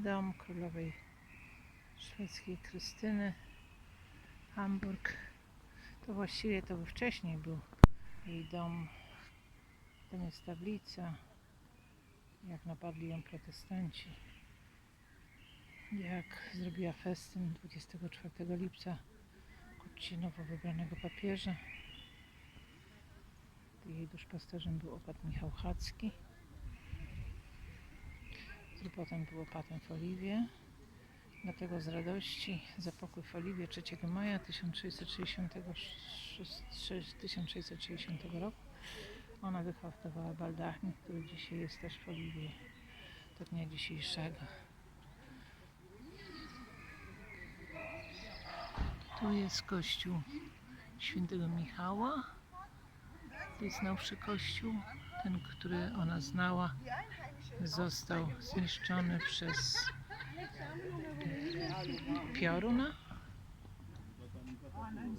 Dom królowej szwedzkiej Krystyny. Hamburg. To właściwie to wcześniej był jej dom. Tam jest tablica. Jak napadli ją protestanci. Jak zrobiła festyn 24 lipca ku nowo wybranego papieża. Jej duszpasterzem był opat Michał Chacki. Który potem był opatem w Oliwie. Dlatego z radości za pokój w Oliwie 3 maja 1666 1660 roku ona wyhoftowała baldachnik, który dzisiaj jest też w Oliwie do dnia dzisiejszego. Tu jest kościół świętego Michała. To jest nowszy kościół. Ten, który ona znała, został zniszczony przez pioruna.